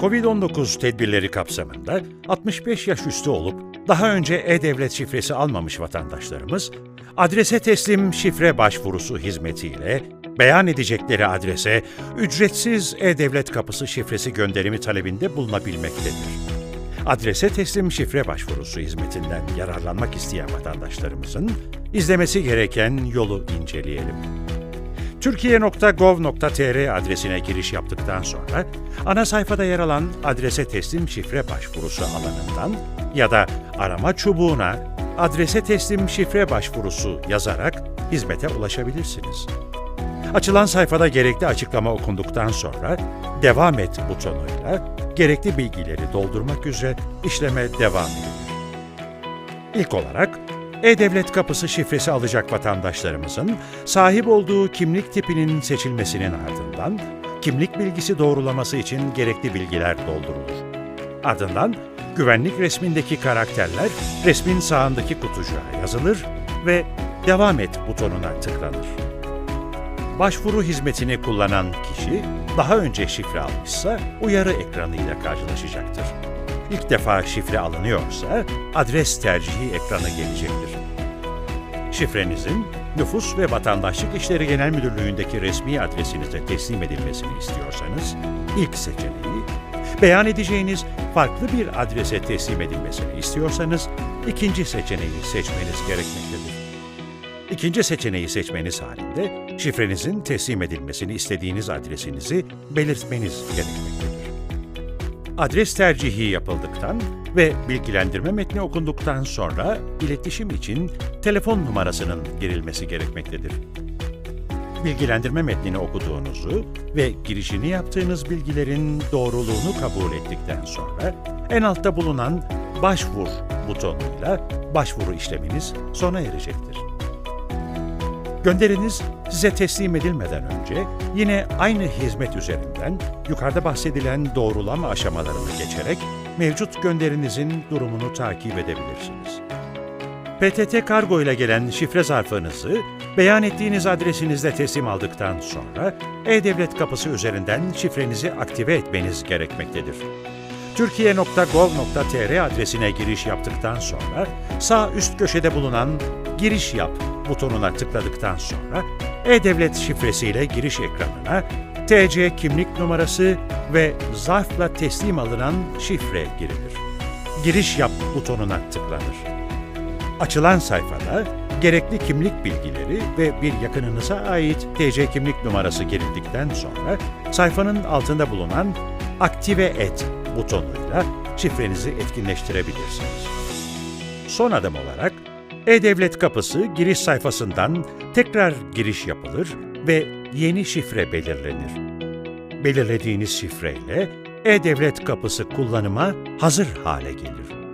Covid-19 tedbirleri kapsamında 65 yaş üstü olup daha önce e-devlet şifresi almamış vatandaşlarımız, adrese teslim şifre başvurusu hizmetiyle beyan edecekleri adrese ücretsiz e-devlet kapısı şifresi gönderimi talebinde bulunabilmektedir. Adrese teslim şifre başvurusu hizmetinden yararlanmak isteyen vatandaşlarımızın izlemesi gereken yolu inceleyelim. Türkiye.gov.tr adresine giriş yaptıktan sonra ana sayfada yer alan adrese teslim şifre başvurusu alanından ya da arama çubuğuna adrese teslim şifre başvurusu yazarak hizmete ulaşabilirsiniz. Açılan sayfada gerekli açıklama okunduktan sonra devam et butonuyla gerekli bilgileri doldurmak üzere işleme devam edilir. İlk olarak E-Devlet kapısı şifresi alacak vatandaşlarımızın sahip olduğu kimlik tipinin seçilmesinin ardından kimlik bilgisi doğrulaması için gerekli bilgiler doldurulur. Ardından güvenlik resmindeki karakterler resmin sağındaki kutucuğa yazılır ve devam et butonuna tıklanır. Başvuru hizmetini kullanan kişi daha önce şifre almışsa uyarı ekranıyla karşılaşacaktır. İlk defa şifre alınıyorsa adres tercihi ekranı gelecektir. Şifrenizin Nüfus ve Vatandaşlık İşleri Genel Müdürlüğü'ndeki resmi adresinize teslim edilmesini istiyorsanız ilk seçeneği, beyan edeceğiniz farklı bir adrese teslim edilmesini istiyorsanız ikinci seçeneği seçmeniz gerekmektedir. İkinci seçeneği seçmeniz halinde şifrenizin teslim edilmesini istediğiniz adresinizi belirtmeniz gerekmektedir. Adres tercihi yapıldıktan ve bilgilendirme metni okunduktan sonra iletişim için telefon numarasının girilmesi gerekmektedir. Bilgilendirme metnini okuduğunuzu ve girişini yaptığınız bilgilerin doğruluğunu kabul ettikten sonra en altta bulunan Başvur butonuyla başvuru işleminiz sona erecektir. Gönderiniz size teslim edilmeden önce yine aynı hizmet üzerinden yukarıda bahsedilen doğrulama aşamalarını geçerek mevcut gönderinizin durumunu takip edebilirsiniz. PTT Kargo ile gelen şifre zarfınızı beyan ettiğiniz adresinizde teslim aldıktan sonra E-Devlet kapısı üzerinden şifrenizi aktive etmeniz gerekmektedir. Türkiye.gov.tr adresine giriş yaptıktan sonra sağ üst köşede bulunan Giriş Yap butonuna tıkladıktan sonra E-Devlet şifresiyle giriş ekranına TC kimlik numarası ve zarfla teslim alınan şifre girilir. Giriş Yap butonuna tıklanır. Açılan sayfada gerekli kimlik bilgileri ve bir yakınınıza ait TC kimlik numarası girildikten sonra sayfanın altında bulunan Aktive et butonuyla şifrenizi etkinleştirebilirsiniz. Son adım olarak E-Devlet kapısı giriş sayfasından tekrar giriş yapılır ve yeni şifre belirlenir. Belirlediğiniz şifreyle E-Devlet kapısı kullanıma hazır hale gelir.